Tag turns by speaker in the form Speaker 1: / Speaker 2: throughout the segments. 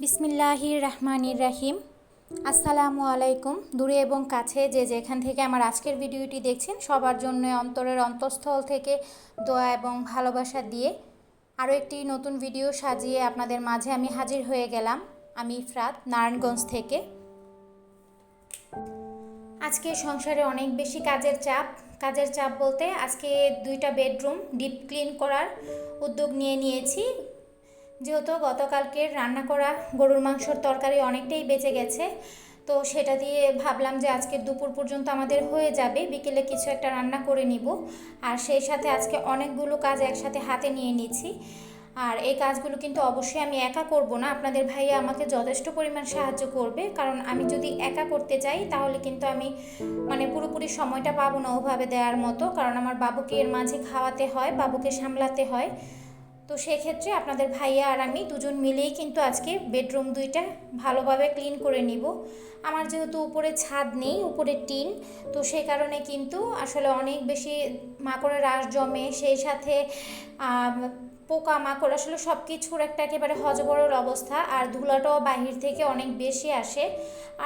Speaker 1: বিসমিল্লাহির রহমানির রাহিম। আসসালামু আলাইকুম। দূরে এবং কাছে যে যেখান থেকে আমার আজকের ভিডিওটি দেখছেন, সবার জন্য অন্তরের অন্তঃস্থল থেকে দোয়া এবং ভালোবাসা দিয়ে আরও একটি নতুন ভিডিও সাজিয়ে আপনাদের মাঝে আমি হাজির হয়ে গেলাম। আমি ইফরাত, নারায়ণগঞ্জ থেকে। আজকে সংসারে অনেক বেশি কাজের চাপ। কাজের চাপ বলতে আজকে দুইটা বেডরুম, ডিপ ক্লিন করার উদ্যোগ নিয়ে নিয়েছি। যেহেতু গতকালকের রান্না করা গরুর মাংসর তরকারি অনেকটাই বেঁচে গেছে, তো সেটা দিয়ে ভাবলাম যে আজকে দুপুর পর্যন্ত আমাদের হয়ে যাবে, বিকেলে কিছু একটা রান্না করে নিব। আর সেই সাথে আজকে অনেকগুলো কাজ একসাথে হাতে নিয়ে নিচ্ছি আর এই কাজগুলো কিন্তু অবশ্যই আমি একা করব না, আপনাদের ভাইয়া আমাকে যথেষ্ট পরিমাণ সাহায্য করবে, কারণ আমি যদি একা করতে চাই তাহলে কিন্তু আমি মানে পুরোপুরি সময়টা পাবো না ওভাবে দেওয়ার মতো, কারণ আমার বাবুকে এর মাঝে খাওয়াতে হয়, বাবুকে সামলাতে হয়। তো সেক্ষেত্রে আপনাদের ভাইয়া আর আমি দুজন মিলেই কিন্তু আজকে বেডরুম দুইটা ভালোভাবে ক্লিন করে নিব। আমার যেহেতু উপরে ছাদ নেই, উপরে টিন, তো সেই কারণে কিন্তু আসলে অনেক বেশি মাকড়ের রাস জমে, সেই সাথে পোকা মাকড় আসলে সব কিছুর একটা একেবারে হজবরল অবস্থা। আর ধুলাটাও বাহির থেকে অনেক বেশি আসে।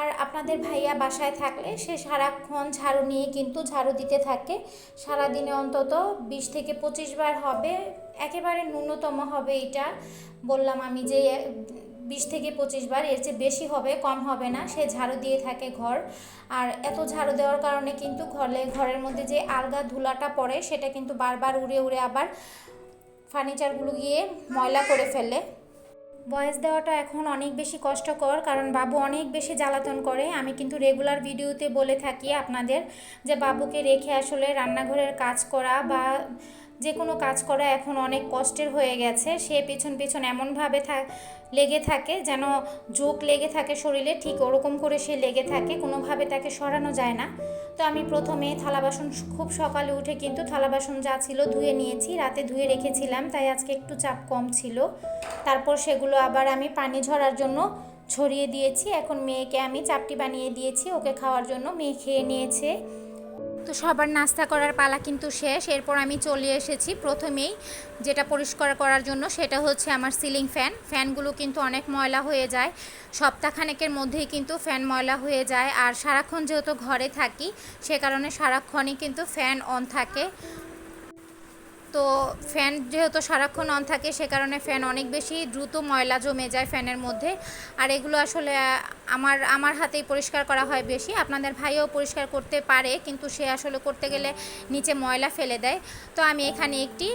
Speaker 1: আর আপনাদের ভাইয়া বাসায় থাকলে সে সারাক্ষণ ঝাড়ু নিয়ে কিন্তু ঝাড়ু দিতে থাকে। সারাদিনে অন্তত বিশ থেকে পঁচিশ বার হবে। একেবারে ন্যূনতম হবে এটা। বললাম আমি যে, বিশ থেকে পঁচিশ বার, এর চেয়ে বেশি হবে, কম হবে না। সে ঝাড়ু দিয়ে থাকে ঘর। আর এত ঝাড়ু দেওয়ার কারণে কিন্তু ঘরে ঘরের মধ্যে যে আলগা ধুলাটা পড়ে, সেটা কিন্তু বারবার উড়ে উড়ে আবার ফার্নিচারগুলো গিয়ে ময়লা করে ফেলে। বয়স দেওয়াটা এখন অনেক বেশি কষ্টকর, কারণ বাবু অনেক বেশি জ্বালাতন করে। আমি কিন্তু রেগুলার ভিডিওতে বলে থাকি আপনাদের যে, বাবুকে রেখে আসলে রান্নাঘরের কাজ করা বা যে কোনো কাজ করা এখন অনেক কষ্টের হয়ে গেছে। সে পেছন পেছন এমনভাবে লেগে থাকে যেন জোক লেগে থাকে শরীরে, ঠিক ওরকম করে সে লেগে থাকে, কোনোভাবে তাকে সরানো যায় না। তো আমি প্রথমে থালা বাসন খুব সকালে উঠে কিন্তু থালা বাসন যা ছিল ধুয়ে নিয়েছি, রাতে ধুয়ে রেখেছিলাম, তাই আজকে একটু চাপ কম ছিল। তারপর সেগুলো আবার আমি পানি ঝরার জন্য ছড়িয়ে দিয়েছি। এখন মেয়েকে আমি চাপটি বানিয়ে দিয়েছি, ওকে খাওয়ার জন্য। মেয়ে খেয়ে নিয়েছে। তো সবার নাস্তা করার পালা কিন্তু শেষ। এরপর আমি চলে এসেছি প্রথমেই। যেটা পরিষ্কার করার জন্য সেটা হচ্ছে আমার সিলিং ফ্যান। ফ্যানগুলো কিন্তু অনেক ময়লা হয়ে যায়। সপ্তাহখানেকের মধ্যেই কিন্তু ফ্যান ময়লা হয়ে যায়। আর সারাক্ষণ যেহেতু ঘরে থাকি, সে কারণে সারাক্ষণই কিন্তু ফ্যান অন থাকে। তো ফ্যান যেহেতু সারাক্ষণ অন থাকে, সে কারণে ফ্যান অনেক বেশি দ্রুত ময়লা জমে যায় ফ্যানের মধ্যে। আর এগুলো আসলে আমার আমার হাতেই পরিষ্কার করা হয় বেশি। আপনাদের ভাইও পরিষ্কার করতে পারে, কিন্তু সে আসলে করতে গেলে নিচে ময়লা ফেলে দেয়। তো আমি এখানে একটি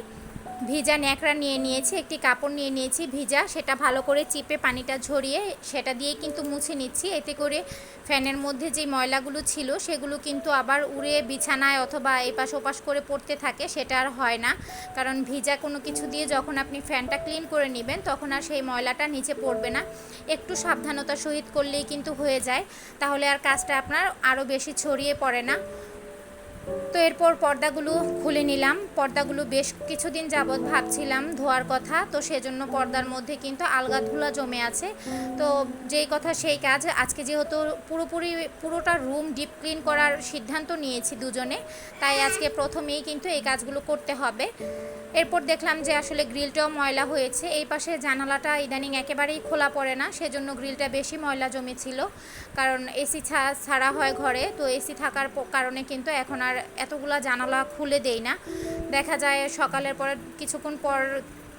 Speaker 1: ভিজা ন্যাকড়া নিয়ে নিয়েছি, একটি কাপড় নিয়ে নিয়েছি ভিজা, সেটা ভালো করে চিপে পানিটা ঝরিয়ে সেটা দিয়ে কিন্তু মুছে নিচ্ছি। এতে করে ফ্যানের মধ্যে যে ময়লাগুলো ছিল সেগুলো কিন্তু আবার উড়ে বিছানায় অথবা এপাশ ওপাশ করে পড়তে থাকে, সেটা আর হয় না। কারণ ভিজা কোনো কিছু দিয়ে যখন আপনি ফ্যানটা ক্লিন করে নেবেন, তখন আর সেই ময়লাটা নিচে পড়বে না। একটু সাবধানতা সহিত করলেই কিন্তু হয়ে যায়। তাহলে আর কাজটা আপনার আরও বেশি ছড়িয়ে পড়ে না। তো এরপর পর্দাগুলো খুলে নিলাম। পর্দাগুলো বেশ কিছুদিন যাবৎ ভাবছিলাম ধোয়ার কথা, তো সেজন্য পর্দার মধ্যে কিন্তু আলগা ধুলা জমে আছে। তো যেই কথা সেই কাজ, আজকে যেহেতু পুরোপুরি, পুরোটা রুম ডিপ ক্লিন করার সিদ্ধান্ত নিয়েছি দুজনে, তাই আজকে প্রথমেই কিন্তু এই কাজগুলো করতে হবে। এরপর দেখলাম যে আসলে গ্রিলটাও ময়লা হয়েছে। এই পাশে জানালাটা ইদানিং একেবারেই খোলা পড়ে না, সেজন্য গ্রিলটা বেশি ময়লা জমেছিল। কারণ এসি ছাড়া হয় ঘরে, তো এসি থাকার কারণে কিন্তু এখন আর এতগুলা জানালা খুলে দেই না। দেখা যায় সকালের পর, কিছুক্ষণ পর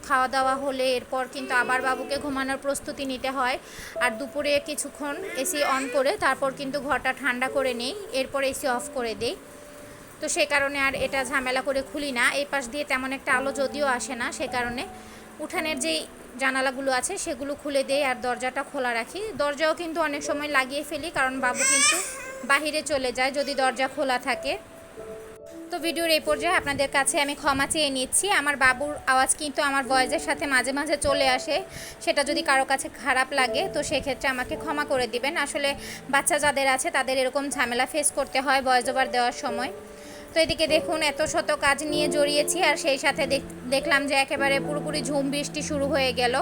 Speaker 1: খাওয়া দাওয়া হলে এরপর কিন্তু আবার বাবুকে ঘুমানোর প্রস্তুতি নিতে হয়। আর দুপুরে কিছুক্ষণ এসি অন করে, তারপর কিন্তু ঘরটা ঠান্ডা করে নেই। এরপর এসি অফ করে দেই। তো সে কারণে আর এটা ঝামেলা করে খুলি না। এই পাশ দিয়ে তেমন একটা আলো যদিও আসে না, সে কারণে উঠানের যেই জানালাগুলো আছে সেগুলো খুলে দেই আর দরজাটা খোলা রাখি। দরজাও কিন্তু অনেক সময় লাগিয়ে ফেলি কারণ বাবু কিন্তু বাহিরে চলে যায় যদি দরজা খোলা থাকে। তো ভিডিওর এই পর্যায়ে আপনাদের কাছে আমি ক্ষমা চেয়ে নিচ্ছি। আমার বাবুর আওয়াজ কিন্তু আমার ভয়েসের সাথে মাঝে মাঝে চলে আসে, সেটা যদি কারও কাছে খারাপ লাগে তো সেক্ষেত্রে আমাকে ক্ষমা করে দিবেন। আসলে বাচ্চা যাদের আছে তাদের এরকম ঝামেলা ফেস করতে হয় ভয়েস ওভার দেওয়ার সময়। তো এদিকে দেখুন, এত শত কাজ নিয়ে জড়িয়েছি আর সেই সাথে দেখলাম যে একেবারে পুরোপুরি ঝুম বৃষ্টি শুরু হয়ে গেল।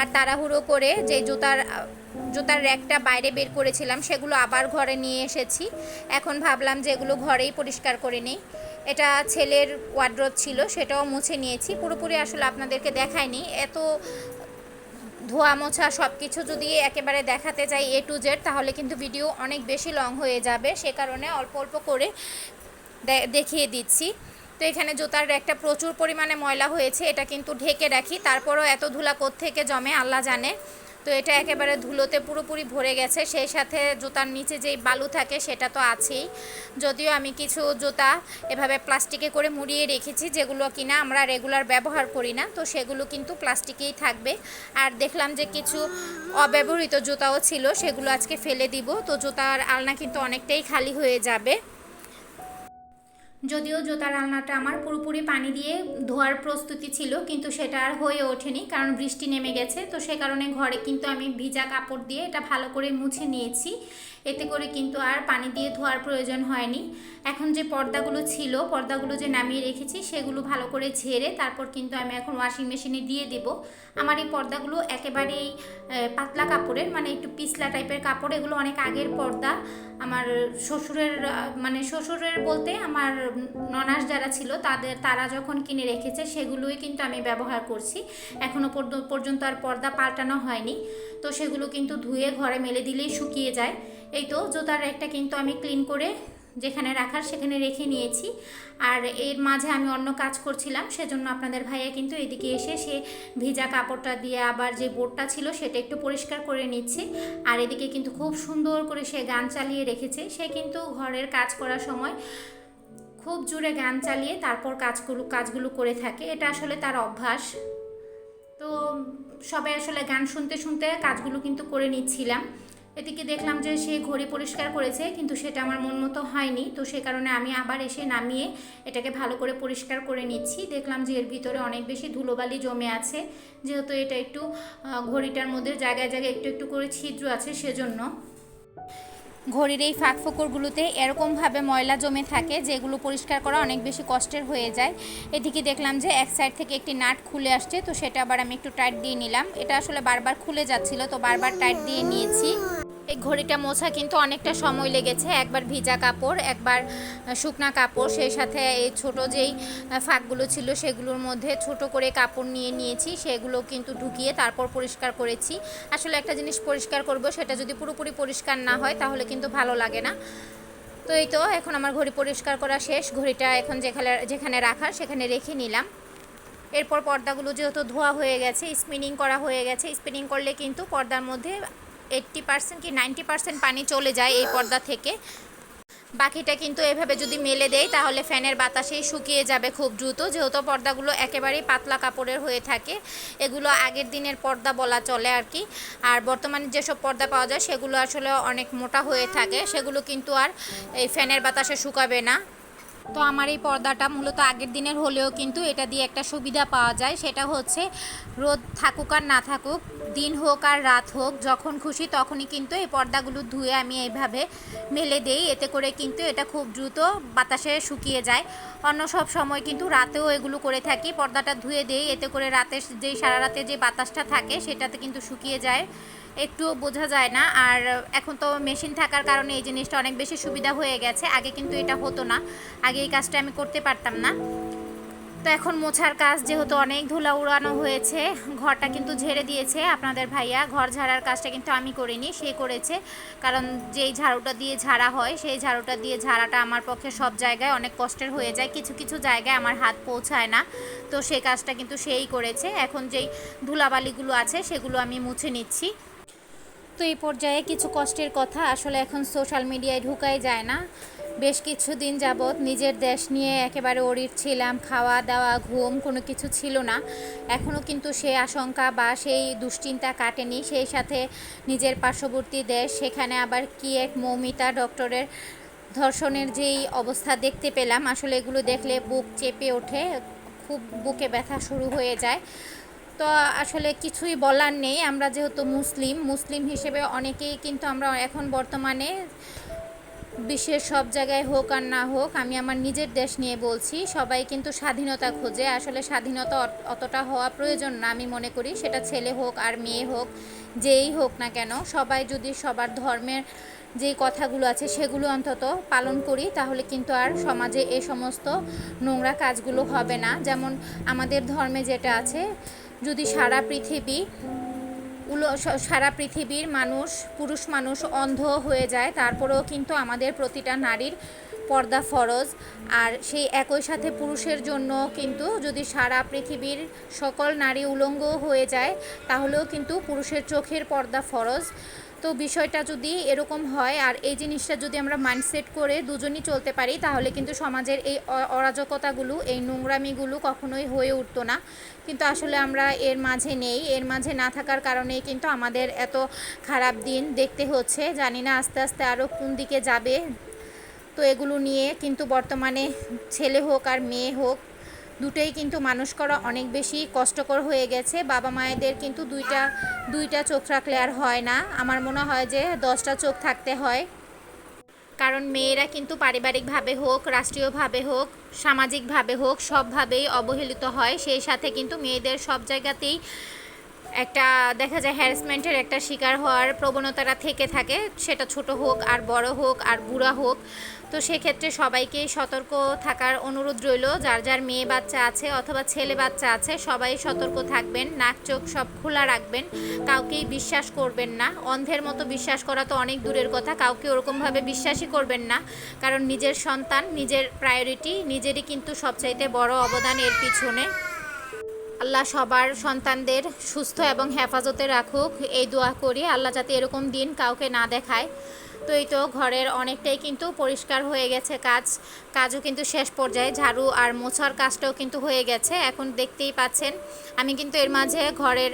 Speaker 1: আর তাড়াহুড়ো করে যে জুতার জুতার র্যাকটা বাইরে বের করেছিলাম, সেগুলো আবার ঘরে নিয়ে এসেছি। এখন ভাবলাম যে এগুলো ঘরেই পরিষ্কার করে নিই। এটা ছেলের ওয়ার্ড্রোব ছিল, সেটাও মুছে নিয়েছি। পুরোপুরি আসলে আপনাদেরকে দেখায়নি এত ধোয়া মোছা সব কিছু যদি একেবারে দেখাতে যাই এ টু জেড তাহলে কিন্তু ভিডিও অনেক বেশি লং হয়ে যাবে। সে কারণে অল্প অল্প করে দেখিয়ে দিচ্ছি। তো এখানে জুতার একটা প্রচুর পরিমাণে ময়লা হয়েছে, এটা কিন্তু ঢেকে রাখি। তারপরও এত ধুলা থেকে জমে, আল্লাহ জানে। তো এটা একেবারে ধুলোতে পুরোপুরি ভরে গেছে। সেই সাথে জুতার নিচে যেই বালু থাকে, সেটা তো আছেই। যদিও আমি কিছু জুতা এভাবে প্লাস্টিকে করে মুড়িয়ে রেখেছি, যেগুলো কিনা আমরা রেগুলার ব্যবহার করি না। তো সেগুলো কিন্তু প্লাস্টিকেই থাকবে। আর দেখলাম যে কিছু অব্যবহৃত জুতাও ছিল, সেগুলো আজকে ফেলে দিব। তো জুতার আলনা কিন্তু অনেকটাই খালি হয়ে যাবে। যদিও জোতা রান্নাটা আমার পুরোপুরি পানি দিয়ে ধোয়ার প্রস্তুতি ছিল, কিন্তু সেটা আর হয়ে ওঠেনি, কারণ বৃষ্টি নেমে গেছে। তো সে কারণে ঘরে কিন্তু আমি ভিজা কাপড় দিয়ে এটা ভালো করে মুছে নিয়েছি। এতে করে কিন্তু আর পানি দিয়ে ধোয়ার প্রয়োজন হয়নি। এখন যে পর্দাগুলো ছিল, পর্দাগুলো যে নামিয়ে রেখেছি, সেগুলো ভালো করে ঝেড়ে তারপর কিন্তু আমি এখন ওয়াশিং মেশিনে দিয়ে দেব। আমার এই পর্দাগুলো একেবারেই পাতলা কাপড়ের মানে একটু পিছলা টাইপের কাপড়। এগুলো অনেক আগের পর্দা। আমার শ্বশুরের মানে শ্বশুরের বলতে আমার ননাস যারা ছিল, তাদের, তারা যখন কিনে রেখেছে, সেগুলোই কিন্তু আমি ব্যবহার করছি। এখনও পর্যন্ত আর পর্দা পাল্টানো হয়নি। তো সেগুলো কিন্তু ধুয়ে ঘরে মেলে দিলেই শুকিয়ে যায়। এই তো জুতার একটা কিন্তু আমি ক্লিন করে যেখানে রাখার সেখানে রেখে নিয়েছি। আর এর মাঝে আমি অন্য কাজ করছিলাম, সেজন্য আপনাদের ভাইয়া কিন্তু এদিকে এসে সে ভিজা কাপড়টা দিয়ে আবার যে বোর্ডটা ছিল সেটা একটু পরিষ্কার করে নিচ্ছে। আর এদিকে কিন্তু খুব সুন্দর করে সে গান চালিয়ে রেখেছে। সে কিন্তু ঘরের কাজ করার সময় খুব জোরে গান চালিয়ে তারপর কাজগুলো কাজগুলো করে থাকে। এটা আসলে তার অভ্যাস। তো সবাই আসলে গান শুনতে শুনতে কাজগুলো কিন্তু করে নিচ্ছিলাম। এদিকে দেখলাম যে সে ঘড়ি পরিষ্কার করেছে, কিন্তু সেটা আমার মন মতো হয়নি। তো সে কারণে আমি আবার এসে নামিয়ে এটাকে ভালো করে পরিষ্কার করে নিচ্ছি। দেখলাম যে এর ভিতরে অনেক বেশি ধুলোবালি জমে আছে। যেহেতু এটা একটু ঘড়িটার মধ্যে জায়গায় জায়গায় একটু একটু করে ছিদ্র আছে সেজন্য। ঘড়ির এই ফাঁক ফোকরগুলোতে এরকমভাবে ময়লা জমে থাকে, যেগুলো পরিষ্কার করা অনেক বেশি কষ্টের হয়ে যায়। এদিকে দেখলাম যে এক সাইড থেকে একটি নাট খুলে আসছে, তো সেটা আবার আমি একটু টাইট দিয়ে নিলাম। এটা আসলে বারবার খুলে যাচ্ছিল, তো বারবার টাইট দিয়ে নিয়েছি। এই ঘড়িটা মোছা কিন্তু অনেকটা সময় লেগেছে। একবার ভিজা কাপড়, একবার শুকনা কাপড়, সেই সাথে এই ছোট যেই ফাঁকগুলো ছিল সেগুলোর মধ্যে ছোট করে কাপড় নিয়ে নিয়েছি। সেগুলো কিন্তু ঢুকিয়ে তারপর পরিষ্কার করেছি। আসলে একটা জিনিস পরিষ্কার করব, সেটা যদি পুরোপুরি পরিষ্কার না হয় তাহলে কিন্তু ভালো লাগে না। তো এই তো, এখন আমার ঘড়ি পরিষ্কার করা শেষ। ঘড়িটা এখন যেখানে যেখানে রাখার সেখানে রেখে নিলাম। এরপর পর্দাগুলো যেহেতু ধোয়া হয়ে গেছে, স্পিনিং করা হয়ে গেছে, স্পিনিং করলে কিন্তু পর্দার মধ্যে এইট্টি পার্সেন্ট কি নাইনটি পার্সেন্ট পানি চলে যায় এই পর্দা থেকে। বাকিটা কিন্তু এভাবে যদি মেলে দেয় তাহলে ফ্যানের বাতাসেই শুকিয়ে যাবে খুব দ্রুত। যেহেতু পর্দাগুলো একেবারেই পাতলা কাপড়ের হয়ে থাকে, এগুলো আগের দিনের পর্দা বলা চলে আর কি। আর বর্তমানে যেসব পর্দা পাওয়া যায়, সেগুলো আসলে অনেক মোটা হয়ে থাকে। সেগুলো কিন্তু আর এই ফ্যানের বাতাসে শুকাবে না। তো আমার এই পর্দাটা মূলত আগের দিনের হলেও কিন্তু এটা দিয়ে একটা সুবিধা পাওয়া যায়। সেটা হচ্ছে রোদ থাকুক আর না থাকুক, দিন হোক আর রাত হোক, যখন খুশি তখনই কিন্তু এই পর্দাগুলো ধুয়ে আমি এইভাবে মেলে দেই। এতে করে কিন্তু এটা খুব দ্রুত বাতাসে শুকিয়ে যায়। অন্য সব সময় কিন্তু রাতেও এগুলো করে থাকি, পর্দাটা ধুয়ে দেই। এতে করে রাতে যেই সারা রাতে যে বাতাসটা থাকে সেটাতে কিন্তু শুকিয়ে যায়। একটুও বোঝা যায় না। আর এখন তো মেশিন থাকার কারণে এই জিনিসটা অনেক বেশি সুবিধা হয়ে গেছে। আগে কিন্তু এটা হতো না। আগে এই কাজটা আমি করতে পারতাম না। তো এখন মোছার কাজ যেহেতু অনেক ধুলা উড়ানো হয়েছে, ঘরটা কিন্তু ঝেড়ে দিয়েছে। আপনাদের ভাইয়া ঘর ঝাড়ার কাজটা কিন্তু আমি করিনি, সে করেছে। কারণ যেই ঝাড়ুটা দিয়ে ঝাড়া হয়, সেই ঝাড়ুটা দিয়ে ঝাড়াটা আমার পক্ষে সব জায়গায় অনেক কষ্টের হয়ে যায়। কিছু কিছু জায়গায় আমার হাত পৌঁছায় না। তো সেই কাজটা কিন্তু সেই করেছে। এখন যেই ধুলাবালিগুলো আছে, সেগুলো আমি মুছে নিচ্ছি। তো এই পর্যায়ে কিছু কষ্টের কথা আসলে এখন সোশ্যাল মিডিয়ায় ঢুকাই যায় না। বেশ কিছুদিন যাবৎ নিজের দেশ নিয়ে একেবারে অরির ছিলাম খাওয়া দাওয়া ঘুম কোনো কিছু ছিল না। এখনও কিন্তু সে আশঙ্কা বা সেই দুশ্চিন্তা কাটেনি। সেই সাথে নিজের পার্শ্ববর্তী দেশ, সেখানে আবার কি এক মৌমিতা ডক্টরের ধর্ষণের যেই অবস্থা দেখতে পেলাম, আসলে এগুলো দেখলে বুক চেপে ওঠে, খুব বুকে ব্যথা শুরু হয়ে যায়। তো আসলে কিছুই বলার নেই। আমরা যেহেতু মুসলিম মুসলিম হিসেবে অনেকেই কিন্তু আমরা এখন বর্তমানে বিশ্বের সব জায়গায় হোক আর না হোক, আমি আমার নিজের দেশ নিয়ে বলছি, সবাই কিন্তু স্বাধীনতা খোঁজে। আসলে স্বাধীনতা অত- অতটা হওয়া প্রয়োজন না আমি মনে করি, সেটা ছেলে হোক আর মেয়ে হোক, যেই হোক না কেন। সবাই যদি সবার ধর্মের যেই কথাগুলো আছে সেগুলো অন্তত পালন করি, তাহলে কিন্তু আর সমাজে এ সমস্ত নোংরা কাজগুলো হবে না। যেমন আমাদের ধর্মে যেটা আছে যদি সারা পৃথিবী সারা পৃথিবীর মানুষ, পুরুষ মানুষ অন্ধ হয়ে যায়, তারপরেও কিন্তু আমাদের প্রতিটা নারীর পর্দা ফরজ। আর সেই একই সাথে পুরুষের জন্য কিন্তু যদি সারা পৃথিবীর সকল নারী উলঙ্গ হয়ে যায়, তাহলেও কিন্তু পুরুষের চোখের পর্দা ফরজ। তো বিষয়টা যদি এরকম হয় আর এই জিনিসটা যদি আমরা মাইন্ডসেট করে দুজনই চলতে পারি, তাহলে কিন্তু সমাজের এই অরাজকতাগুলো, এই নোংরামিগুলো কখনোই হয়ে উঠতো না। কিন্তু আসলে আমরা এর মাঝে নেই। এর মাঝে না থাকার কারণেই কিন্তু আমাদের এত খারাপ দিন দেখতে হচ্ছে। জানি না আস্তে আস্তে আরও কোন দিকে যাবে। তো এগুলো নিয়ে কিন্তু বর্তমানে ছেলে হোক আর মেয়ে হোক দুটোই কিন্তু মানুষ করা অনেক বেশি কষ্টকর হয়ে গেছে। বাবা মায়েদের কিন্তু দুইটা দুইটা চোখ রাখলে আর হয় না। আমার মনে হয় যে দশটা চোখ থাকতে হয়। কারণ মেয়েরা কিন্তু পারিবারিকভাবে হোক, রাষ্ট্রীয়ভাবে হোক, সামাজিকভাবে হোক, সবভাবেই অবহেলিত হয়। সেই সাথে কিন্তু মেয়েদের সব জায়গাতেই একটা দেখা যায় হ্যারাসমেন্টের একটা শিকার হওয়ার প্রবণতাটা থেকে থাকে। সেটা ছোট হোক আর বড় হোক আর বুড়া হোক। তো সেক্ষেত্রে সবাইকেই সতর্ক থাকার অনুরোধ রইল। যার যার মেয়ে বাচ্চা আছে অথবা ছেলে বাচ্চা আছে, সবাই সতর্ক থাকবেন। নাক, চোখ সব খোলা রাখবেন। কাউকেই বিশ্বাস করবেন না। অন্ধের মতো বিশ্বাস করা তো অনেক দূরের কথা। কাউকে ওরকমভাবে বিশ্বাসই করবেন না। কারণ নিজের সন্তান, নিজের প্রায়োরিটি নিজেরই কিন্তু সবচাইতে বড় অবদান এর পিছনে। আল্লাহ সবার সন্তানদের সুস্থ এবং হেফাজতে রাখুক। এই দোয়া করি, আল্লাহ যাতে এরকম দিন কাউকে না দেখায়। তো এই তো ঘরের অনেকটাই কিন্তু পরিষ্কার হয়ে গেছে কাজ। কাজও কিন্তু শেষ পর্যায়ে, ঝাড়ু আর মোছার কাজটাও কিন্তু হয়ে গেছে, এখন দেখতেই পাচ্ছেন। আমি কিন্তু এর মাঝে ঘরের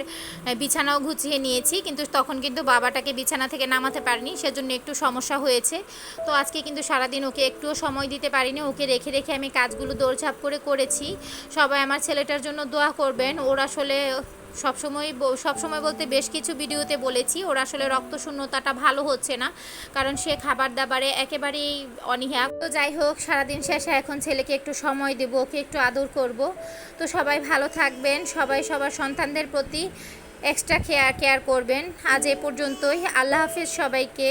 Speaker 1: বিছানাও গুছিয়ে নিয়েছি, কিন্তু তখন কিন্তু বাবাটাকে বিছানা থেকে নামাতে পারিনি, সেজন্য একটু সমস্যা হয়েছে। তো আজকে কিন্তু সারাদিন ওকে একটুও সময় দিতে পারিনি, ওকে রেখে রেখে আমি কাজগুলো দৌড়ঝাঁপ করে করেছি। সবাই আমার ছেলেটার জন্য দোয়া করবেন, ওর আসলে সবসময় সবসময় বলতে বেশ কিছু ভিডিওতে বলেছি, ওর আসলে রক্ত শূন্যতাটা ভালো হচ্ছে না, কারণ সে খাবার দাবারে একেবারেই অনীহা। তো যাই হোক, সারাদিন শেষে এখন ছেলেকে একটু সময় দেবো, ওকে একটু আদর করব। তো সবাই ভালো থাকবেন, সবাই সবার সন্তানদের প্রতি এক্সট্রা কেয়ার কেয়ার করবেন। আজ এ পর্যন্তই, আল্লাহ হাফিজ সবাইকে।